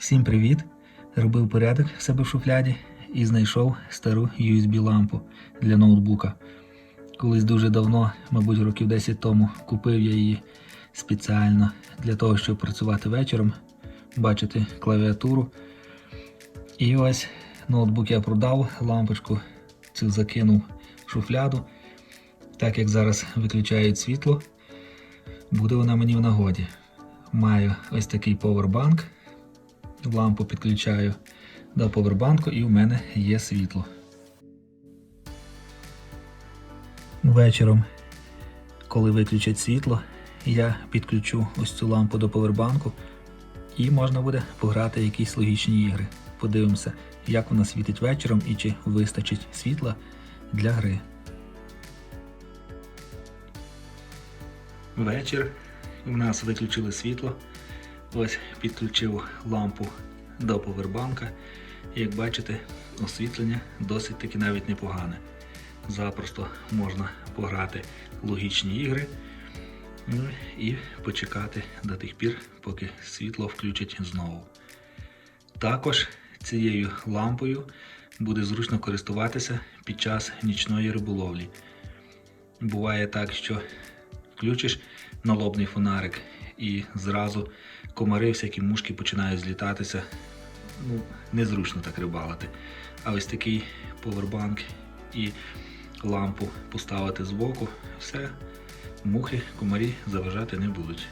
Всім привіт! Робив порядок в себе в шуфляді і знайшов стару USB-лампу для ноутбука. Колись дуже давно, мабуть, років 10 тому, купив я її спеціально для того, щоб працювати вечором, бачити клавіатуру. І ось ноутбук я продав, лампочку цю закинув в шуфляду. Так як зараз виключають світло, буде вона мені в нагоді. Маю ось такий повербанк. Лампу підключаю до повербанку і в мене є світло. Вечором, коли виключать світло, я підключу ось цю лампу до повербанку і можна буде пограти якісь логічні ігри. Подивимося, як вона світить вечором і чи вистачить світла для гри. Вечір. У нас виключили світло. Ось підключив лампу до повербанка. І як бачите, освітлення досить таки навіть непогане. Запросто можна пограти логічні ігри ну, і почекати до тих пір, поки світло включать знову. Також цією лампою буде зручно користуватися під час нічної риболовлі. Буває так, що включиш налобний фонарик і зразу комари, всякі мушки починають злітатися. Ну, незручно так рибалити. А ось такий повербанк і лампу поставити збоку, все, мухи, комарі заважати не будуть.